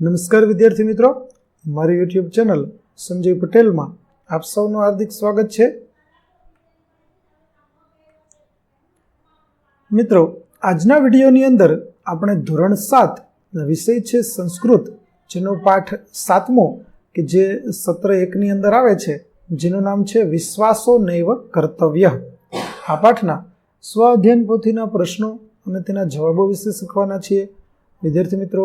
નમસ્કાર વિદ્યાર્થી મિત્રો. મારી યુટ્યુબ ચેનલ સંજય પટેલમાં આપ સૌનું હાર્દિક સ્વાગત છે. મિત્રો, આજના વિડીયોની અંદર આપણે ધોરણ સાત વિષય છે સંસ્કૃત, જેનો પાઠ સાતમો કે જે સત્ર એકની અંદર આવે છે, જેનું નામ છે વિશ્વાસો નૈવ કર્તવ્ય. આ પાઠના સ્વ અધ્યયન પોથીના પ્રશ્નો અને તેના જવાબો વિશે શીખવાના છીએ. વિદ્યાર્થી મિત્રો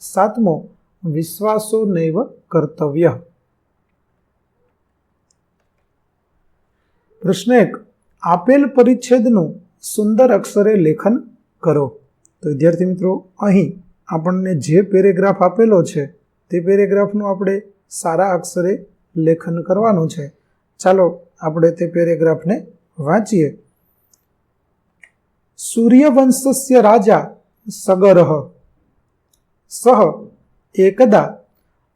સાતમો, વિશ્વાસો નૈવ કર્તવ્ય. પ્રશ્ન એક, આપેલ પરિચ્છેદનું સુંદર અક્ષરે લેખન કરો. તો વિદ્યાર્થી મિત્રો, અહીં આપણને જે પેરેગ્રાફ આપેલો છે, તે પેરેગ્રાફનું આપણે સારા અક્ષરે લેખન કરવાનું છે. ચાલો આપણે તે પેરેગ્રાફને વાંચીએ. સૂર્યવંશસ્ય રાજા સગરહ સહ એકદા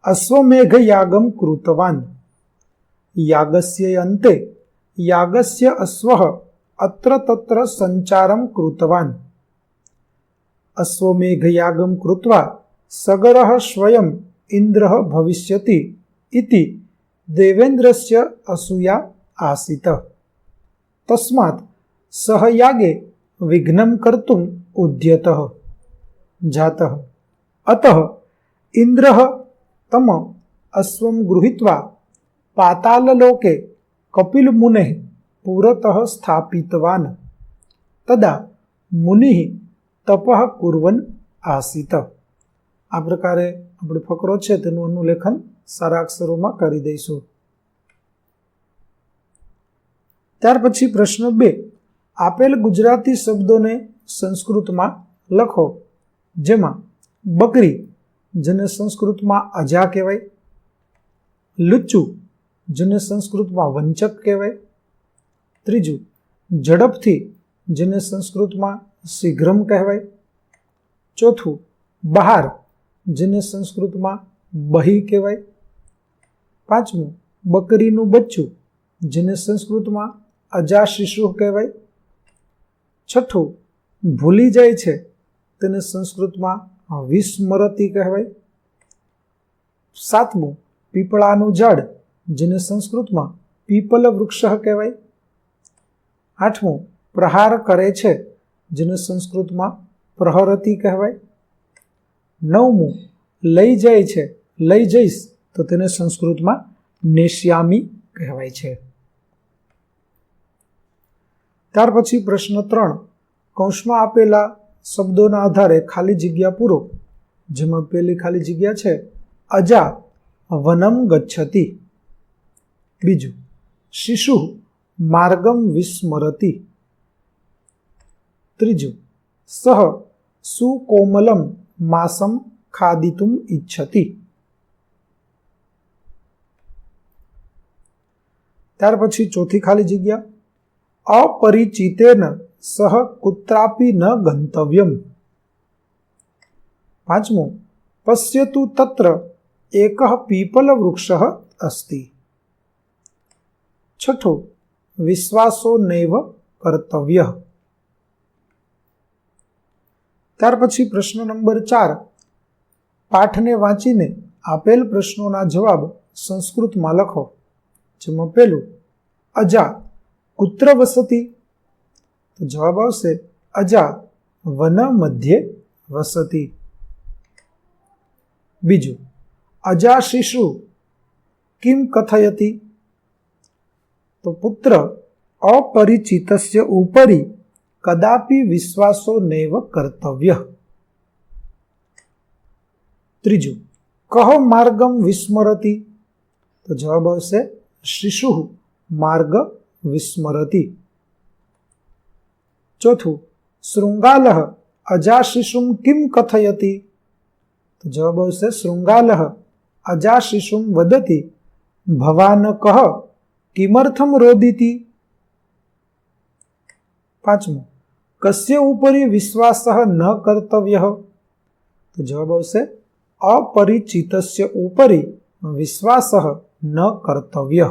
અશ્વમેઘયાગમ કૃતવાન યાગસ્ય અંતે યાગસ્ય અશ્વ અત્ર તત્ર સંચારમ કૃતવાન અશ્વમેઘયાગમ કૃત્વા સગર સ્વયં ઇન્દ્ર ભવિષ્યતિ ઇતિ દેવેન્દ્રસ્ય અસૂયા આસિત તસ્માત સહયાગે વિઘ્ન કર્તું ઉદ્યત જાત અતः ઇન્દ્રः તમ અશ્વં ગૃહીત્વા પાતાલલોકે કપિલમુનેः પુરતઃ સ્થાપિતવાન તદા મુનિ તપઃ કુર્વન આસિત આ પ્રકારે આપણે ફકરો છે તેનું અનુલેખન સારા અક્ષરોમાં કરી દઈશું ત્યાર પછી પ્રશ્ન બે આપેલ ગુજરાતી શબ્દોને સંસ્કૃતમાં લખો જેમાં બકરી, જેને સંસ્કૃતમાં અજા કહેવાય, લુચ્ચુ, જેને સંસ્કૃતમાં વંચક કહેવાય, ત્રીજું, ઝડપથી, જેને સંસ્કૃતમાં શીઘ્રમ કહેવાય, ચોથું, બહાર, જેને સંસ્કૃતમાં બહી કહેવાય, પાંચમું, બકરીનું બચ્ચું, જેને સંસ્કૃતમાં અજા શિશુ કહેવાય, છઠ્ઠું, ભૂલી જાય છે, તેને સંસ્કૃતમાં વિસ્મરતી કહેવાય. સાતમું, પીપળાનું ઝાડ, જેને સંસ્કૃતમાં પીપલ વૃક્ષ કહેવાય. આઠમું, પ્રહાર કરે છે, જેને સંસ્કૃતમાં પ્રહરતી કહેવાય. નવમું, લઈ જાય છે, લઈ જઈશ, તો તેને સંસ્કૃતમાં નેશ્યામી કહેવાય છે. ત્યાર પછી પ્રશ્ન ત્રણ, કૌંસમાં આપેલા શબ્દોના આધારે ખાલી જગ્યા પૂરો. જેમાં પહેલી ખાલી જગ્યા છે, અજા વનમ ગચ્છતી. બીજું, શિશુ માર્ગમ વિસ્મરતી. ત્રીજું, સહ સુકોમલમ માસમ ખાદિતુમ ઈચ્છતી. ત્યાર પછી ચોથી ખાલી જગ્યા, અપરિચિતેન સહ કુત્રાપી ન ગંતવ્યમ. પાંચમું, પશ્યતુ તત્ર એક પીપલ વૃક્ષ અસ્તિ. છઠ્ઠું, વિશ્વાસો નૈવ કર્તવ્ય. ત્યાર પછી પ્રશ્ન નંબર ચાર, પાઠને વાંચીને આપેલ પ્રશ્નોના જવાબ સંસ્કૃતમાં લખો. જેમાં પહેલું, અજા કુત્ર વસતી તો જવાબ આવશે અજા વન મધ્યે વસતી બીજું અજા શિશુ કિમ કથયતિ તો પુત્ર અપરિચિતસ્ય ઉપરી કદાપી વિશ્વાસો નૈવ કર્તવ્ય ત્રીજું કહો માર્ગમ વિસ્મરતી તો જવાબ આવશે શિશુ માર્ગ વિસ્મરતી ચોથું શૃંગાલ અજાશિશુમ કિમ કથયતિ તો જવાબ આવશે શૃંગાલ અજાશિશુમ વદતી ભવાન કહ કિમર્થમ રોદિતી પાંચમું કસ્ય ઉપરી વિશ્વાસ ન કર્તવ્ય તો જવાબ આવશે અપરિચિતસ્ય ઉપરી વિશ્વાસ ન કર્તવ્ય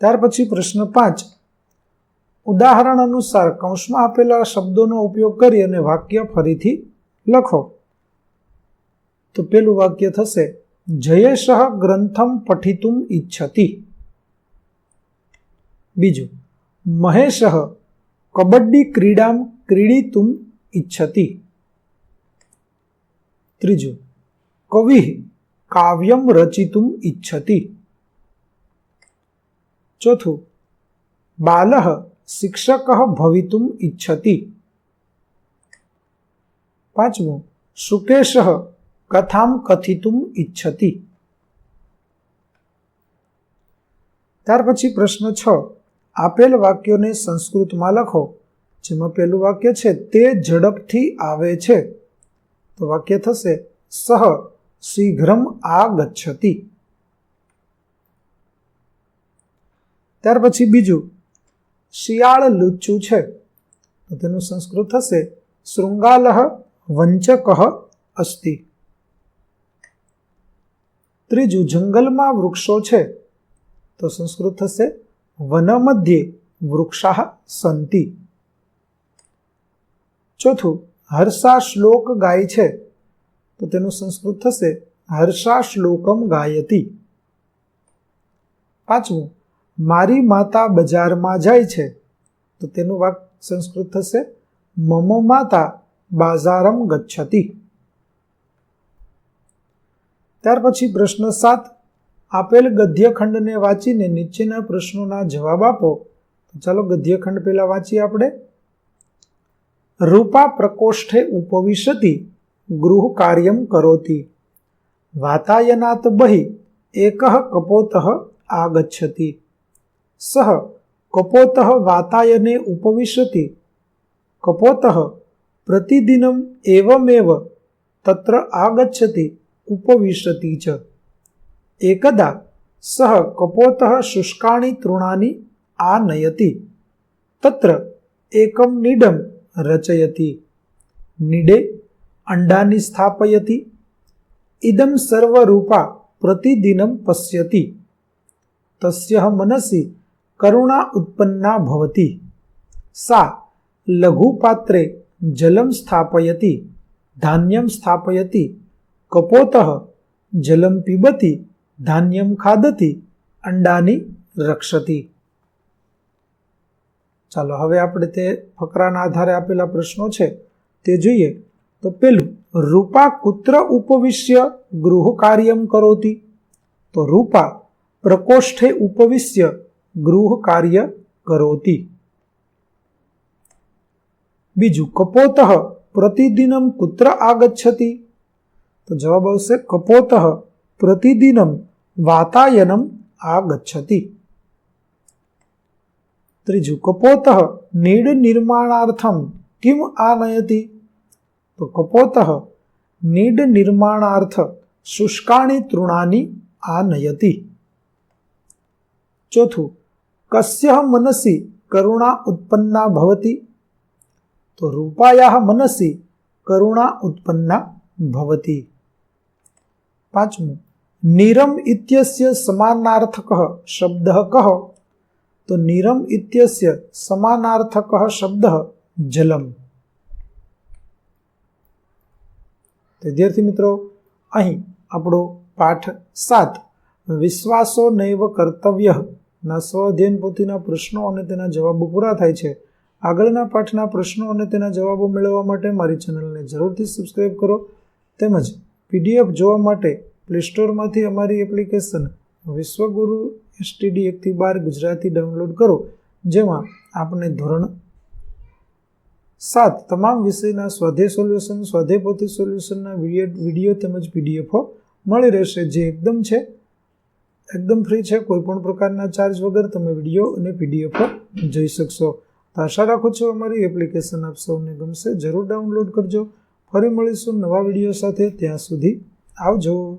ત્યાર પછી પ્રશ્ન પાંચ ઉદાહરણ અનુસાર કૌંસમાં આપેલા શબ્દોનો ઉપયોગ કરી અને વાક્ય ફરીથી લખો. તો પેલું વાક્ય થશે, જયેશ ગ્રંથમ પઠિતુમ ઈચ્છતી બીજું, મહેશ કબડ્ડી ક્રીડામ ક્રીડિતુમ ઈચ્છતી ત્રીજું, કવિ કાવ્યમ રચિતુમ ઈચ્છતી ચોથું, બાલ શિક્ષક ભવિતુમ ઈચ્છતિ પાંચમું સુકેશ કથામ કથિતુમ ઈચ્છતિ ત્યાર પછી પ્રશ્ન છ, આપેલ વાક્યોને સંસ્કૃતમાં લખો, જેમાં પહેલું વાક્ય છે, તે ઝડપથી આવે છે. તો વાક્ય થશે, સહ, શીઘ્રમ આગચ્છતિ. ત્યાર પછી બીજું શિયાળ લુચ્ચું છે. તો તેનું સંસ્કૃત થશે શૃંગાલ વંચક અસ્તિ. ત્રીજું, જંગલમાં વૃક્ષો છે. તો સંસ્કૃત થશે વન મધ્યે વૃક્ષા સંતિ. ચોથું હર્ષા શ્લોક ગાય છે. તો તેનું સંસ્કૃત થશે હર્ષા શ્લોકમ ગાયતી. પાંચમું મારી માતા બજારમાં જાય છે, તો તેનું વાક સંસ્કૃત થશે. મમ માતા બાજારમ ગચ્છતી. ત્યાર પછી પ્રશ્ન સાત. આપેલ ગદ્યખંડને વાંચીને નીચેના પ્રશ્નોના જવાબ આપો. ચાલો ગદ્યખંડ પહેલા વાંચીએ આપણે. રૂપા પ્રકોષ્ઠે ઉપવિશતી, ગૃહ કાર્યમ કરોતી. વાતાયનાત બહિ, એક કપોત આગચ્છતિ. સહ કપોત વાતાયને ઉપવિશતિ કપોત પ્રતિદિનમ એવમેવ તત્ર આગચ્છતિ ઉપવિશતિ ચ એકદા સહ કપોત શુષ્કાણી તૃણાની આનયતિ તત્ર એકમ નિડમ રચયતિ નિડે અંડાની સ્થાપયતિ ઇદમ સર્વરૂપા પ્રતિદિનમ પશ્યતિ તસ્ય મનસી કરુણા ઉત્પન્ના ભવતી. સા, લઘુપાત્રે જલમ સ્થાપયતી, ધાન્યમ સ્થાપયતી, કપોત જલમ પીબતી, ધાન્યમ ખાદતી અંડાની રક્ષતી. ચાલો, હવે આપણે તે ફકરાના આધારે આપેલા પ્રશ્નો છે તે જોઈએ. તો પેલું, રૂપા કુત્ર ઉપવિશ્ય ગૃહ કાર્યમ કરોતી. તો રૂપા પ્રકોષ્ઠે ઉપવિશ્ય ગૃહ કાર્ય કરોતી. બીજું, કપોત પ્રતિદિનમ કુત્ર આગચ્છતિ? તો જવાબ આવશે, કપોત પ્રતિદિનમ વાતાયનમ આગચ્છતિ. ત્રીજું, કપોત નીડ નિર્માણાર્થમ કિમ આનયતિ? તો કપોત નીડ નિર્માણાર્થ શુષ્કાણી તૃણાની આનયતિ. ચોથું કસ્ય મનસી કરુણા ઉત્પન્ના ભવતી તો રૂપાયા મનસી કરુણા ઉત્પન્ના ભવતી પાંચમું નિરમ ઇત્યસ્ય સમાનાર્થક શબ્દ કહ તો નિરમ ઇત્યસ્ય સમાનાર્થક શબ્દ જલમ વિદ્યાર્થી મિત્રો અહીં આપણો પાઠ સાત વિશ્વાસો નૈવ કર્તવ્ય ના સ્વઅધ્યયન પોથીના પ્રશ્નો અને તેના જવાબો પૂરા થાય છે. આગળના પાઠના પ્રશ્નો અને તેના જવાબો મેળવવા માટે મારી ચેનલને જરૂરથી સબસ્ક્રાઈબ કરો. તેમજ પીડીએફ જોવા માટે પ્લે સ્ટોરમાંથી અમારી એપ્લિકેશન વિશ્વગુરુ એસટીડી એકથી બાર ગુજરાતી ડાઉનલોડ કરો, જેમાં આપણે ધોરણ સાત તમામ વિષયના સ્વાધ્યાય સોલ્યુશન સ્વાધ્યાય પોથી સોલ્યુશનના વીડિયો તેમજ પીડીએફો મળી રહેશે, જે એકદમ છે. એકદમ ફ્રી છે. કોઈ પણ પ્રકારના ચાર્જ વગર તમે વીડિયો અને પીડીએફો જોઈ શકશો. તો આશા રાખું છું અમારી એપ્લિકેશન આપ સૌને ગમશે. જરૂર ડાઉનલોડ કરજો. ફરી મળીશું નવા વીડિયો સાથે. ત્યાં સુધી આવજો.